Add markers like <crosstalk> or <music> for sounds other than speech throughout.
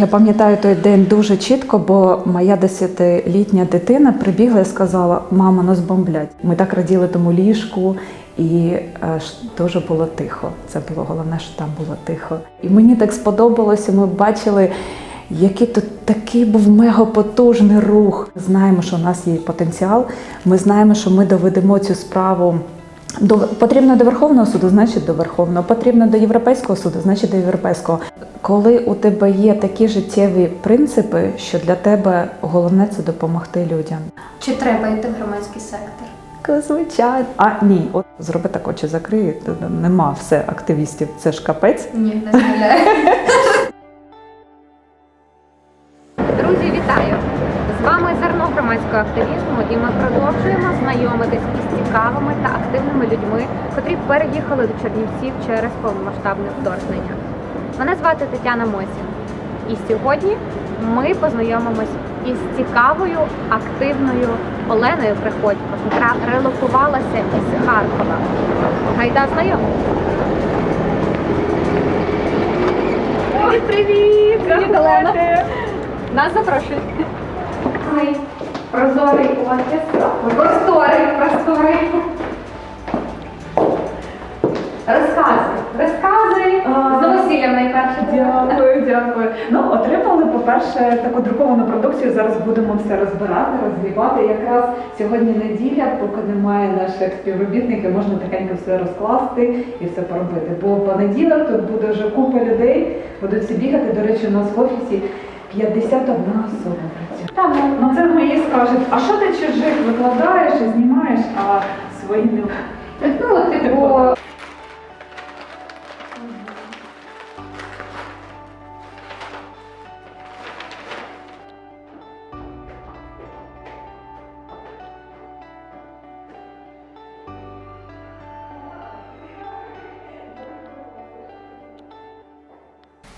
Я пам'ятаю той день дуже чітко, бо моя десятилітня дитина прибігла і сказала: Мама, нас бомблять. Ми так раділи тому ліжку, і е, дуже було тихо. Це було головне, що там було тихо. І мені так сподобалося. Ми бачили. Який тут такий був мегапотужний рух. Знаємо, що у нас є потенціал. Ми знаємо, що ми доведемо цю справу до потрібно до Верховного суду, значить до Верховного. Потрібно до Європейського суду, значить до Європейського. Коли у тебе є такі життєві принципи, що для тебе головне це допомогти людям. Чи треба йти в громадський сектор? Звичайно, а ні, от зроби так очі закриє. Нема все активістів. Це ж капець. Ні, не стріляє. <laughs> зерно активізму, і ми продовжуємо знайомитись із цікавими та активними людьми, котрі переїхали до Чернівців через повномасштабне вторгнення. Мене звати Тетяна Мосін. І сьогодні ми познайомимось із цікавою, активною Оленою Приходько, яка релокувалася із Харкова. Гайда знайомитись! Привіт, привіт! Олена! Нас запрошують. Ми прозорий офіс. Просторий, просторий. Розказуй, розказуй. А, З новосіллям найперше. Дякую, дякую. Ну, отримали, по-перше, таку друковану продукцію. Зараз будемо все розбирати, розгрібати. Якраз сьогодні неділя, поки немає наших співробітників, можна тихенько все розкласти і все поробити. Бо понеділок тут буде вже купа людей, будуть всі бігати. До речі, у нас в офісі 51 особа. Там Ну це мої скажуть, а що ти чужих викладаєш і знімаєш, а свої ну, типу,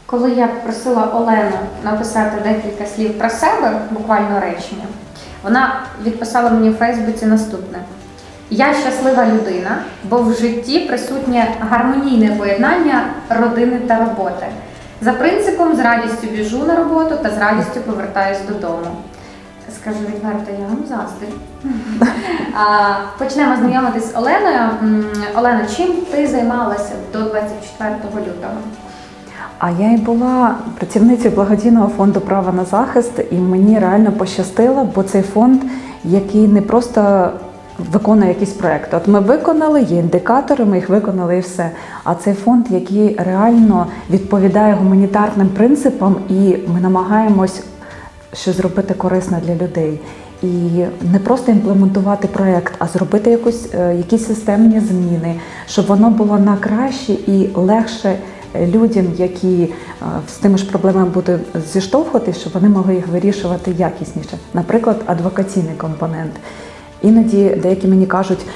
Коли я попросила Олену написати декілька слів про себе, буквально речення, вона відписала мені в Фейсбуці наступне: Я щаслива людина, бо в житті присутнє гармонійне поєднання родини та роботи. За принципом з радістю біжу на роботу та з радістю повертаюсь додому. Скажу відверто, я вам заздрю. Почнемо знайомитись з Оленою. Олена, чим ти займалася до 24 лютого? А я і була працівницею благодійного фонду Право на захист, і мені реально пощастило, бо цей фонд, який не просто виконує якийсь проект. От ми виконали, є індикатори, ми їх виконали і все. А цей фонд, який реально відповідає гуманітарним принципам, і ми намагаємось щось зробити корисне для людей. І не просто імплементувати проект, а зробити якусь, е, якісь системні зміни, щоб воно було на краще і легше людям, які е, з тими ж проблемами будуть зіштовхуватись, щоб вони могли їх вирішувати якісніше. Наприклад, адвокаційний компонент. Іноді деякі мені кажуть.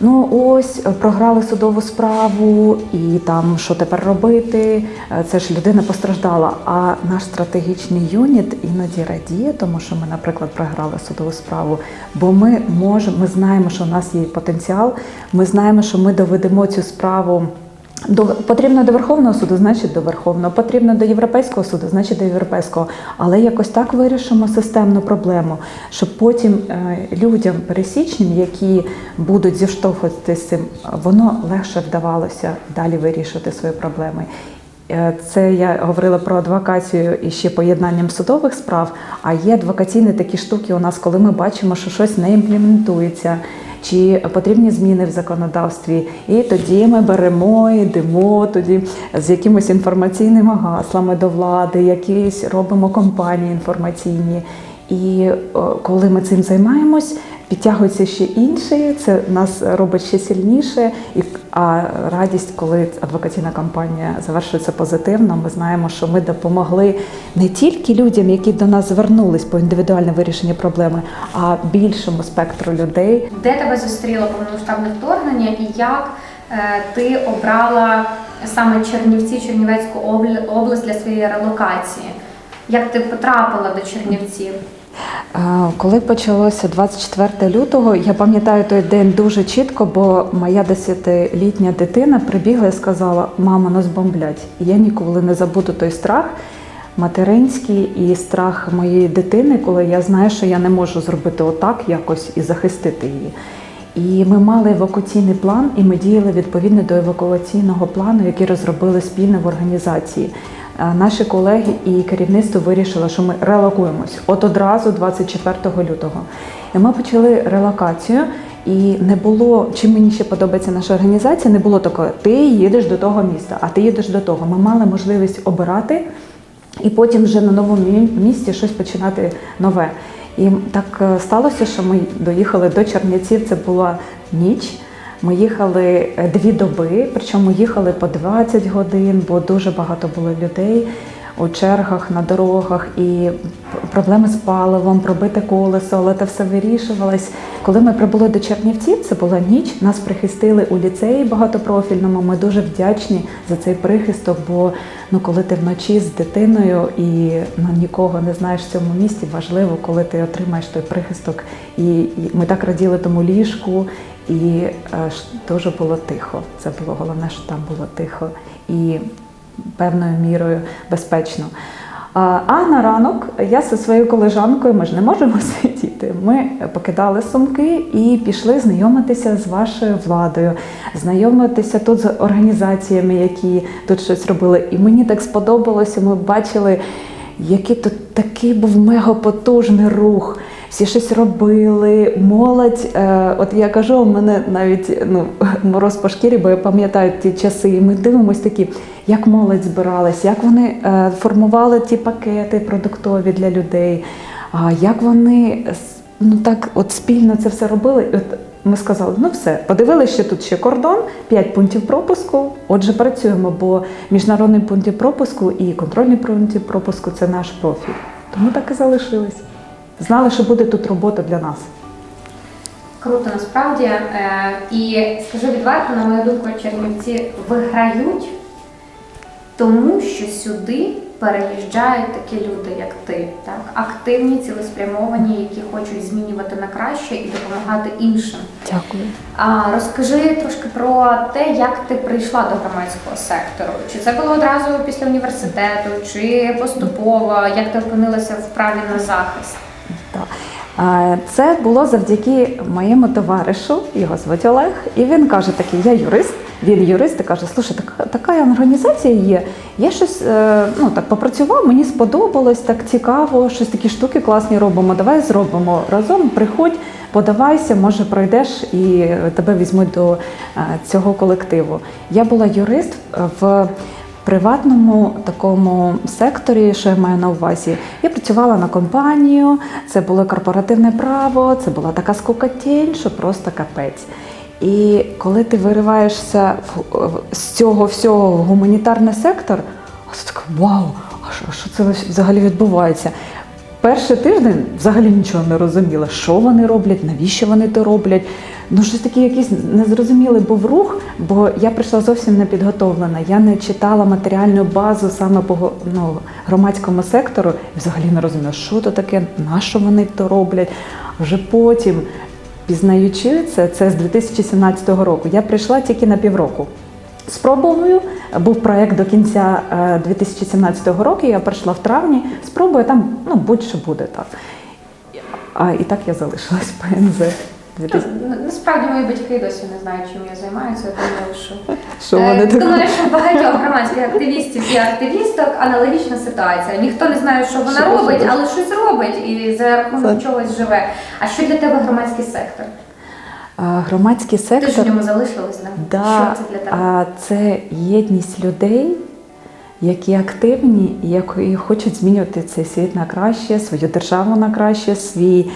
Ну ось програли судову справу, і там що тепер робити? Е, Це ж людина постраждала. А наш стратегічний юніт іноді радіє, тому що ми, наприклад, програли судову справу. Бо ми можемо, ми знаємо, що у нас є потенціал. Ми знаємо, що ми доведемо цю справу. До потрібно до Верховного суду, значить до Верховного, потрібно до Європейського суду, значить до Європейського. Але якось так вирішимо системну проблему, щоб потім е, людям пересічним, які будуть зіштовхуватися з цим, воно легше вдавалося далі вирішувати свої проблеми. Е, Це я говорила про адвокацію і ще поєднанням судових справ. А є адвокаційні такі штуки у нас, коли ми бачимо, що щось не імплементується, чи потрібні зміни в законодавстві. І тоді ми беремо, йдемо тоді з якимись інформаційними гаслами до влади, якісь робимо компанії інформаційні. І коли ми цим займаємось, підтягуються ще інші, це нас робить ще сильніше. І, а радість, коли адвокаційна кампанія завершується позитивно, ми знаємо, що ми допомогли не тільки людям, які до нас звернулись по індивідуальне вирішення проблеми, а більшому спектру людей. Де тебе зустріло повномасштабне вторгнення і як е, ти обрала саме Чернівці, Чернівецьку обл- область для своєї релокації? Як ти потрапила до Чернівців? Е, Коли почалося 24 лютого, я пам'ятаю той день дуже чітко, бо моя десятилітня дитина прибігла і сказала: Мама, нас бомблять. І я ніколи не забуду той страх. материнський і страх моєї дитини, коли я знаю, що я не можу зробити отак якось і захистити її. І ми мали евакуаційний план, і ми діяли відповідно до евакуаційного плану, який розробили спільно в організації. Е, Наші колеги і керівництво вирішили, що ми релокуємось от одразу 24 лютого. І ми почали релокацію. І не було, чим мені ще подобається наша організація, не було такого, ти їдеш до того міста, а ти їдеш до того. Ми мали можливість обирати і потім вже на новому місці щось починати нове. І так е, сталося, що ми доїхали до Чернівців. Це була ніч. Ми їхали е, дві доби, причому їхали по 20 годин, бо дуже багато було людей у чергах на дорогах і проблеми з паливом, пробите колесо, але це все вирішувалось. Коли ми прибули до Чернівців, це була ніч. Нас прихистили у ліцеї багатопрофільному. Ми дуже вдячні за цей прихисток. Бо ну, коли ти вночі з дитиною і ну, нікого не знаєш в цьому місті, важливо, коли ти отримаєш той прихисток. І, і ми так раділи тому ліжку, і е, дуже було тихо. Це було головне, що там було тихо і певною мірою безпечно. А на ранок я зі своєю колежанкою, ми ж не можемо <laughs> сидіти. Ми покидали сумки і пішли знайомитися з вашою владою, знайомитися тут з організаціями, які тут щось робили. І мені так сподобалося. Ми бачили, який тут такий був мегапотужний рух. Всі щось робили, молодь. Е, от я кажу, у мене навіть ну, <laughs> мороз по шкірі, бо я пам'ятаю ті часи. І ми дивимося такі, як молодь збиралась, як вони е, формували ті пакети продуктові для людей, а як вони ну так от спільно це все робили. От ми сказали, ну все, подивилися, що тут ще кордон, 5 пунктів пропуску. Отже, працюємо, бо міжнародний пункт пропуску і контрольний пункт пропуску це наш профіль. Тому так і залишились. Знали, що буде тут робота для нас. Круто, насправді. Е, І скажу відверто, на мою думку, чернівці виграють, тому що сюди переїжджають такі люди, як ти, так? активні, цілеспрямовані, які хочуть змінювати на краще і допомагати іншим. Дякую. А розкажи трошки про те, як ти прийшла до громадського сектору. Чи це було одразу після університету, чи поступово, як ти опинилася в праві на захист? Так. Це було завдяки моєму товаришу, його звати Олег, і він каже такий, я юрист, він юрист і каже, слушай, така, така організація є. Я щось е, ну, так попрацював, мені сподобалось, так цікаво, щось такі штуки класні робимо. Давай зробимо разом, приходь, подавайся, може пройдеш і тебе візьмуть до е, цього колективу. Я була юрист в приватному такому секторі, що я маю на увазі, я працювала на компанію, це було корпоративне право, це була така скукотінь, що просто капець. І коли ти вириваєшся з цього всього в гуманітарний сектор, ти така вау, а що, що це взагалі відбувається? Перший тиждень взагалі нічого не розуміла, що вони роблять, навіщо вони то роблять. Ну, щось таке якийсь незрозумілий був рух, бо я прийшла зовсім не підготовлена. Я не читала матеріальну базу саме по ну, громадському сектору і взагалі не розуміла, що то таке, на що вони то роблять. Вже потім, пізнаючи це, це з 2017 року, я прийшла тільки на півроку. Спробую. Був проєкт до кінця е, 2017 року. Я прийшла в травні. Спробую там, ну будь-що буде так. А і так я залишилась в ПНЗ. 2000. Ну, Насправді мої батьки досі не знають, чим я займаюся. Думаю, що Що Е, вони? Думаю, що багатьох громадських активістів і активісток аналогічна ситуація. Ніхто не знає, що вона Що робить, робить? але щось робить і за рахунок чогось живе. А що для тебе громадський сектор? Громадський Ти ж сектор в ньому залишилась, да? да, Що це для тебе? а, це єдність людей, які активні, які хочуть змінювати цей світ на краще, свою державу на краще, свій,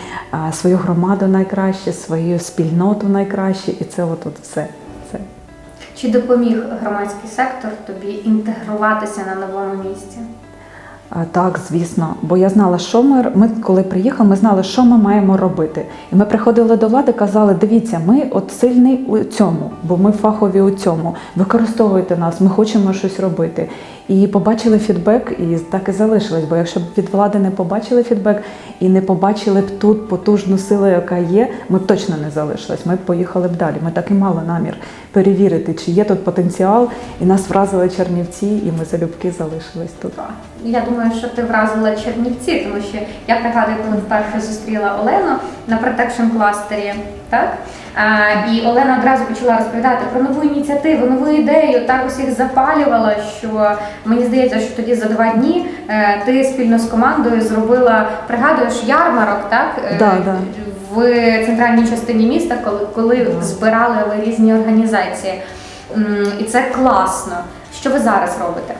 свою громаду на краще, свою спільноту на краще. І це отут все. Це. Чи допоміг громадський сектор тобі інтегруватися на новому місці? Так, звісно, бо я знала, що ми ми коли приїхали, ми знали, що ми маємо робити. І ми приходили до влади, казали: дивіться, ми от сильні у цьому, бо ми фахові у цьому. Використовуйте нас, ми хочемо щось робити. і побачили фідбек, і так і залишилось. Бо якщо б від влади не побачили фідбек і не побачили б тут потужну силу, яка є, ми б точно не залишились. Ми б поїхали б далі. Ми так і мали намір перевірити, чи є тут потенціал, і нас вразили Чернівці, і ми залюбки залишились тут. Я думаю, що ти вразила Чернівці, тому що я пригадую, коли вперше зустріла Олену на протекшн кластері, так? А, і Олена одразу почала розповідати про нову ініціативу, нову ідею, так усіх запалювала, що мені здається, що тоді за два дні е, ти спільно з командою зробила, пригадуєш, ярмарок, так? Е, Да, да. В центральній частині міста, коли, коли збирали ви різні організації. І це класно. Що ви зараз робите?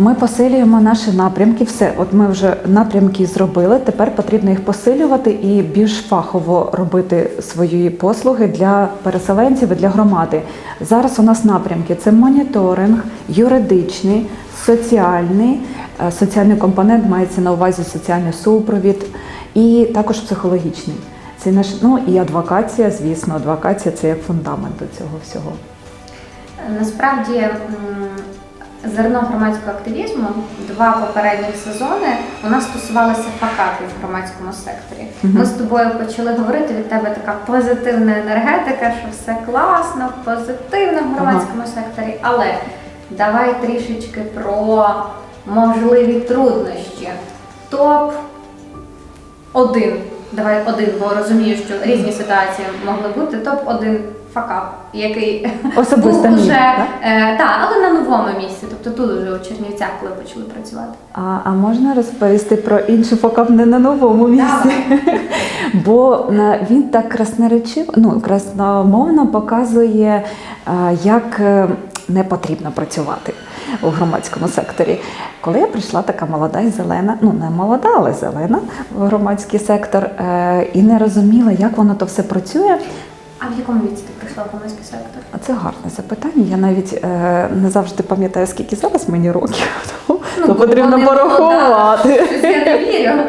Ми посилюємо наші напрямки. Все, от ми вже напрямки зробили. Тепер потрібно їх посилювати і більш фахово робити свої послуги для переселенців і для громади. Зараз у нас напрямки це моніторинг, юридичний, соціальний. Е, Соціальний компонент мається на увазі соціальний супровід і також психологічний. Це наш ну і адвокація, звісно, адвокація це як фундамент до цього всього. Насправді зерно громадського активізму два попередніх сезони у нас стосувалися факапів в громадському секторі. Ми з тобою почали говорити від тебе така позитивна енергетика, що все класно, позитивно в громадському секторі. Але давай трішечки про можливі труднощі. Топ один. Давай один, бо розумію, що різні ситуації могли бути. Топ один факап, який Особисто був мій, уже так? е, та, але на новому місці, тобто тут уже у Чернівцях, коли почали працювати. А, а можна розповісти про інший фокап не на новому місці? <laughs> Бо е, він так красноречив, ну красномовно показує, е, як е, не потрібно працювати у громадському секторі. Коли я прийшла така молода і зелена, ну не молода, але зелена в громадський сектор, е, і не розуміла, як воно то все працює. А в якому віці ти прийшла в громадський сектор? А Це гарне запитання. Я навіть е, не завжди пам'ятаю, скільки зараз мені років, <laughs> тому Ну, то потрібно вони порахувати. Щось Я не вірю.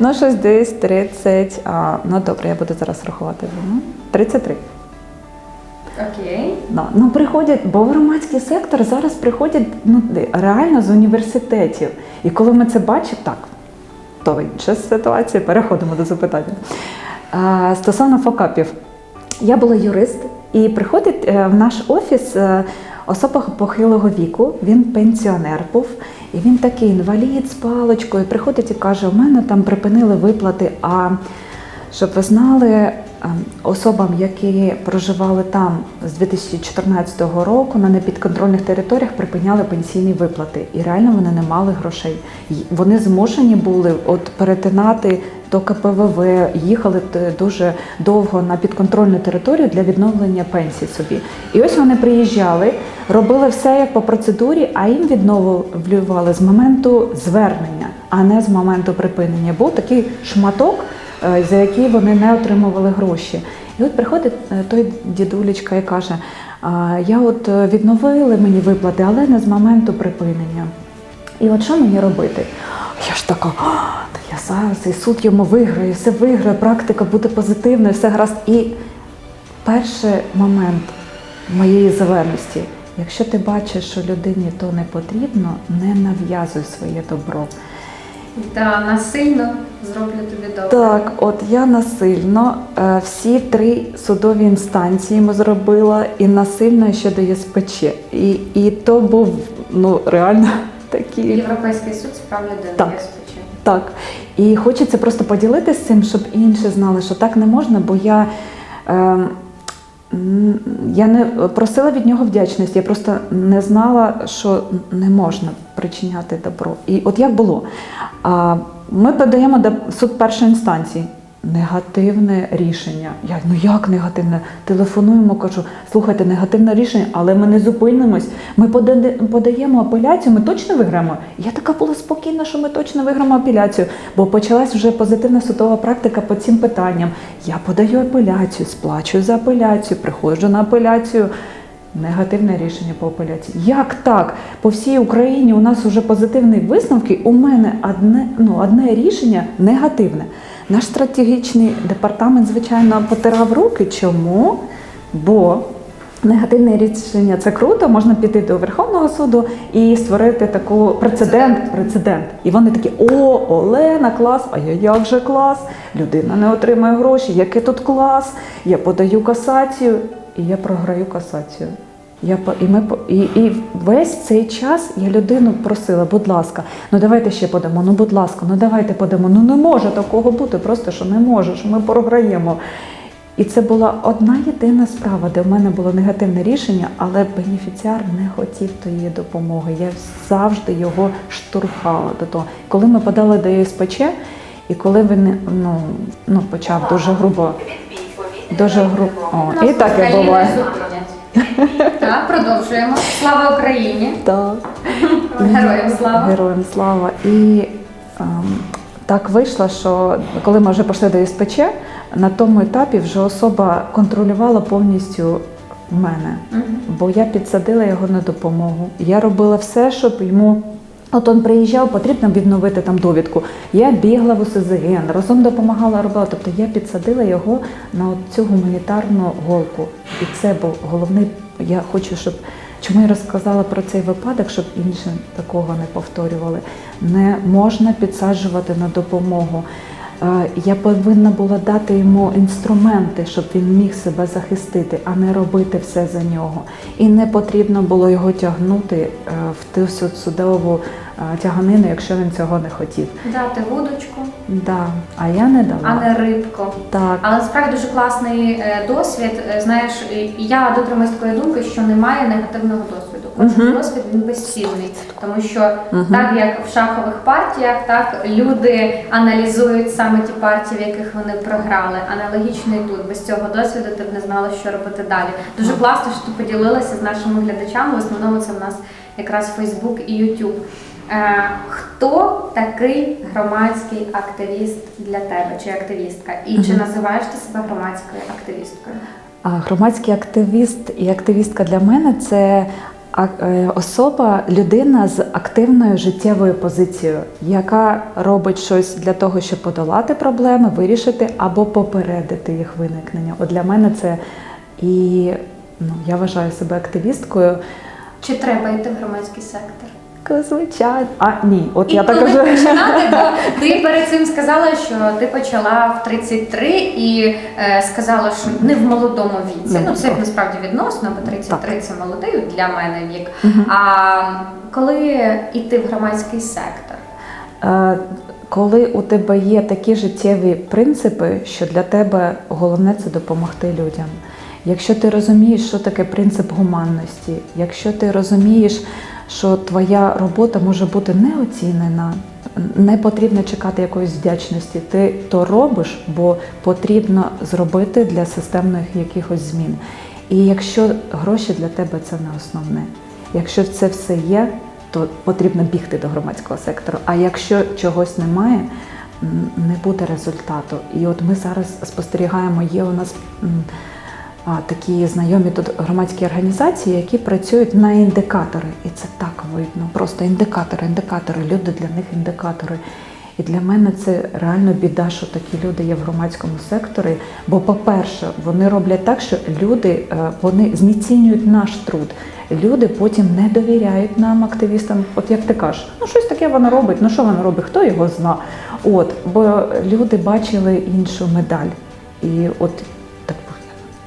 Ну, щось десь 30. А, ну добре, я буду зараз рахувати. Ну, 33. Окей. Ну, ну приходять, бо громадський сектор зараз приходять ну, реально з університетів. І коли ми це бачимо, так, то інша ситуація, переходимо до запитання. А, стосовно фокапів, я була юрист, і приходить е, в наш офіс е, особа похилого віку, він пенсіонер був, і він такий інвалід з паличкою. Приходить і каже: у мене там припинили виплати. А щоб ви знали, особам, які проживали там з 2014 року на непідконтрольних територіях, припиняли пенсійні виплати, і реально вони не мали грошей. Вони змушені були от перетинати до КПВВ, їхали дуже довго на підконтрольну територію для відновлення пенсій собі. І ось вони приїжджали, робили все як по процедурі, а їм відновлювали з моменту звернення, а не з моменту припинення. Був такий шматок за який вони не отримували гроші. І от приходить е, той дідулечка і каже: я от е, відновили мені виплати, але не з моменту припинення. І от що мені робити? Я ж така, та я зараз і суд йому виграє, все виграє, практика буде позитивною, все гаразд. І перший момент моєї зеленості. Якщо ти бачиш, що людині то не потрібно, не нав'язуй своє добро. Та насильно зроблю тобі добре. Так, от я насильно е, всі три судові інстанції ми зробила і насильно ще до ЄСПЧ. І, і то був ну реально <laughs> такий. Європейський суд з прав людини. Так. спочатку. Так. І хочеться просто поділитися цим, щоб інші знали, що так не можна, бо я. Е, я не просила від нього вдячності, я просто не знала, що не можна причиняти добро. І от як було? Ми подаємо до суд першої інстанції. Негативне рішення. Я ну як негативне? Телефонуємо, кажу, слухайте, негативне рішення, але ми не зупинимось. Ми пода- подаємо апеляцію, ми точно виграємо. Я така була спокійна, що ми точно виграємо апеляцію, бо почалась вже позитивна судова практика по цим питанням. Я подаю апеляцію, сплачую за апеляцію, приходжу на апеляцію. Негативне рішення по апеляції. Як так? По всій Україні у нас вже позитивні висновки. У мене одне, ну, одне рішення негативне. Наш стратегічний департамент, звичайно, потирав руки. Чому? Бо негативне рішення це круто, можна піти до Верховного суду і створити таку прецедент. Прецедент. І вони такі: о, Олена, клас, а я як же клас? Людина не отримує гроші, який тут клас? Я подаю касацію, і я програю касацію. Я і ми і, і весь цей час я людину просила, будь ласка, ну давайте ще подамо. Ну, будь ласка, ну давайте подамо. Ну не може такого бути, просто що не може, що ми програємо. І це була одна єдина справа, де в мене було негативне рішення, але бенефіціар не хотів тієї допомоги. Я завжди його штурхала до того. Коли ми подали до ЄСПЧ, і коли він ну, ну, почав дуже грубо, дуже грубо. О, і так і буває. Так, продовжуємо. Слава Україні! Так. Героям слава! Героям слава. І ем, так вийшло, що коли ми вже пішли до СПЧ, на тому етапі вже особа контролювала повністю мене, бо я підсадила його на допомогу. Я робила все, щоб йому. От він приїжджав, потрібно відновити там довідку. Я бігла в УСЗГН, разом допомагала робила. Тобто я підсадила його на цю гуманітарну голку. І це був головний. Я хочу, щоб чому я розказала про цей випадок, щоб інші такого не повторювали. Не можна підсаджувати на допомогу. Е, Я повинна була дати йому інструменти, щоб він міг себе захистити, а не робити все за нього. І не потрібно було його тягнути е, в ту судову тяганину, якщо він цього не хотів. Дати вудочку, Да, а я не дала. а не рибку. Так, Але насправді дуже класний е, досвід. Е, Знаєш, я дотримуюсь такої думки, що немає негативного досвіду. Кожен Мгм. досвід він безцінний, тому що Мгм. так як в шахових партіях, так люди аналізують саме ті партії, в яких вони програли. Аналогічно і тут без цього досвіду ти б не знала, що робити далі. Дуже класно, що ти поділилася з нашими глядачами. В основному це в нас якраз Фейсбук і Ютуб. Е, Хто такий громадський активіст для тебе чи активістка? І чи називаєш ти себе громадською активісткою? громадський активіст і активістка для мене це е, особа, людина з активною життєвою позицією, яка робить щось для того, щоб подолати проблеми, вирішити або попередити їх виникнення. От для мене це і ну, я вважаю себе активісткою. Чи треба йти в громадський сектор? Звичайно, а ні, от І я так коли вже починати, бо <laughs> ти перед цим сказала, що ти почала в 33 і е, сказала, що не в молодому віці. Не Ну це так. насправді відносно, бо 33 це молодий для мене вік. А коли йти в громадський сектор? Е, Коли у тебе є такі життєві принципи, що для тебе головне це допомогти людям. Якщо ти розумієш, що таке принцип гуманності, якщо ти розумієш, що твоя робота може бути не оцінена, не потрібно чекати якоїсь вдячності, ти то робиш, бо потрібно зробити для системних якихось змін. І якщо гроші для тебе це не основне, якщо це все є, то потрібно бігти до громадського сектору. А якщо чогось немає, не буде результату. І от ми зараз спостерігаємо, є у нас такі знайомі тут громадські організації, які працюють на індикатори. І це так видно. Просто індикатори, індикатори, люди для них індикатори. І для мене це реально біда, що такі люди є в громадському секторі. Бо, по-перше, вони роблять так, що люди е, вони знецінюють наш труд. Люди потім не довіряють нам, активістам. От як ти кажеш, ну щось таке вона робить, ну що вона робить, хто його зна. От, бо люди бачили іншу медаль. І от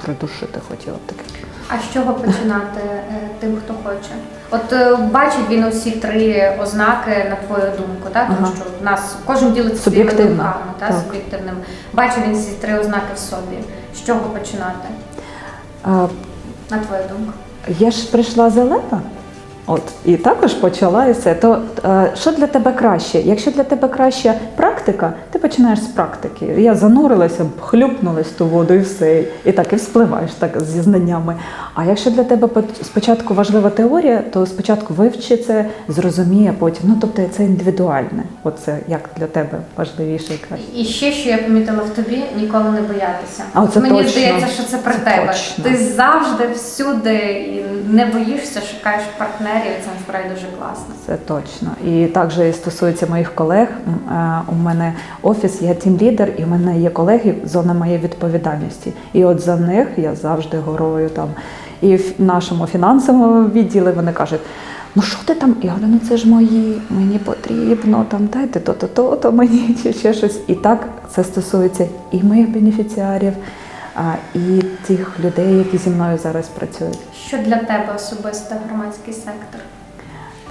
придушити хотіла б таке. А з чого починати е, тим, хто хоче? От е, бачить він усі три ознаки на твою думку, так? Тому Ага. що в нас кожен ділиться своїми думками, та, так. суб'єктивним. Бачить він всі три ознаки в собі. З чого починати, А, на твою думку? Я ж прийшла зелена, от і також почала і все. То е, що для тебе краще? Якщо для тебе краща практика, ти починаєш з практики. Я занурилася, хлюпнулась ту воду і все. І так і вспливаєш так зі знаннями. А якщо для тебе спочатку важлива теорія, то спочатку вивчи це, зрозуміє, потім. Ну тобто це індивідуальне. Оце як для тебе важливіше і краще. І ще, що я помітила в тобі, ніколи не боятися. А, оце Мені точно. здається, що це про Це тебе. точно. Ти завжди всюди і не боїшся, шукаєш партнерів, і це насправді дуже класно. Це точно. І також стосується моїх колег. Е, У мене офіс, я тім-лідер, і в мене є колеги, зона моєї відповідальності. І от за них я завжди горою там. І в нашому фінансовому відділі вони кажуть. Ну що ти там? Я говорю, ну це ж мої, мені потрібно, там дайте то-то, то-то мені <laughs> чи ще щось. І так це стосується і моїх бенефіціарів, і тих людей, які зі мною зараз працюють. Що для тебе особисто громадський сектор?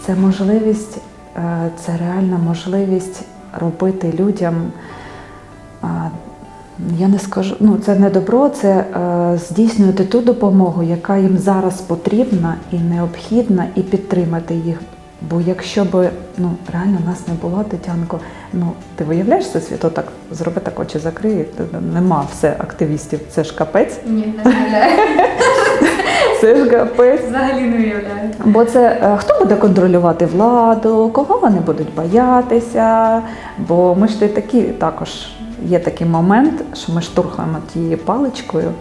Це можливість, е, це реальна можливість робити людям. Я не скажу, ну це не добро, це е, здійснювати ту допомогу, яка їм зараз потрібна і необхідна, і підтримати їх. Бо якщо б ну реально нас не було, Тетянко, ну ти виявляєш це світ, так зроби так очі закриє. Нема все активістів. Це ж капець, Ні, не уявляю. <laughs> це ж капець. Взагалі не уявляю. Бо це е, хто буде контролювати владу, кого вони будуть боятися? Бо ми ж ти такі також є такий момент, що ми штурхаємо тією паличкою,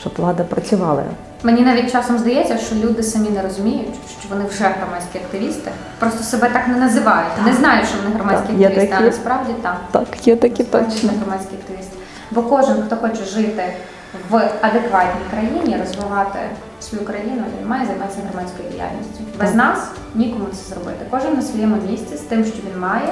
щоб влада працювала. Мені навіть часом здається, що люди самі не розуміють, що вони вже громадські активісти, просто себе так не називають. Не знають, що вони громадські Так, активісти, а такі. насправді так. Так, є такі точно. громадські активісти. Бо кожен, хто хоче жити в адекватній країні, розвивати свою країну, він має займатися громадською діяльністю. Без нас нікому це зробити. Кожен на своєму місці з тим, що він має,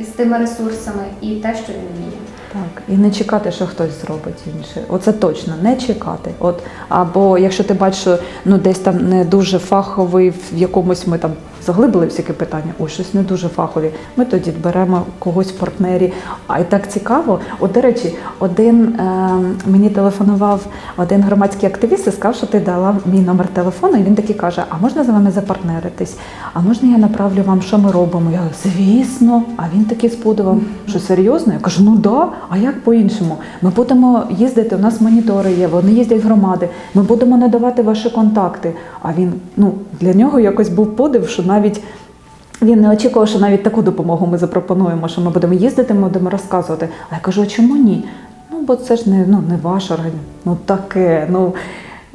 з тими ресурсами, і те, що він вміє. Так, і не чекати, що хтось зробить інше. Оце точно не чекати. От або якщо ти бачиш, що ну десь там не дуже фаховий, в якомусь ми там заглибили всяке питання, ой, щось не дуже фахові. Ми тоді беремо когось в партнері. А і так цікаво. От, до речі, один е, мені телефонував один громадський активіст і сказав, що ти дала мій номер телефону, і він такий каже: А можна з вами запартнеритись? А можна я направлю вам, що ми робимо? Я звісно. А він такий сподивав, що серйозно? Я кажу, ну да, а як по-іншому? Ми будемо їздити, у нас монітори є, вони їздять в громади, ми будемо надавати ваші контакти. А він, ну, для нього якось був подив, що навіть. Він не очікував, що навіть таку допомогу ми запропонуємо, що ми будемо їздити, ми будемо розказувати. А я кажу, а чому ні? Ну, бо це ж не, ну, не ваша організація. Ну таке. Ну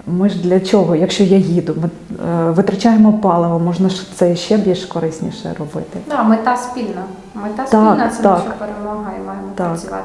ми ж для чого? Якщо я їду, ми е, витрачаємо паливо, можна ж це ще більш корисніше робити. Да, мета спільна. Мета Так, спільна це так. наша перемога і маємо Так. працювати.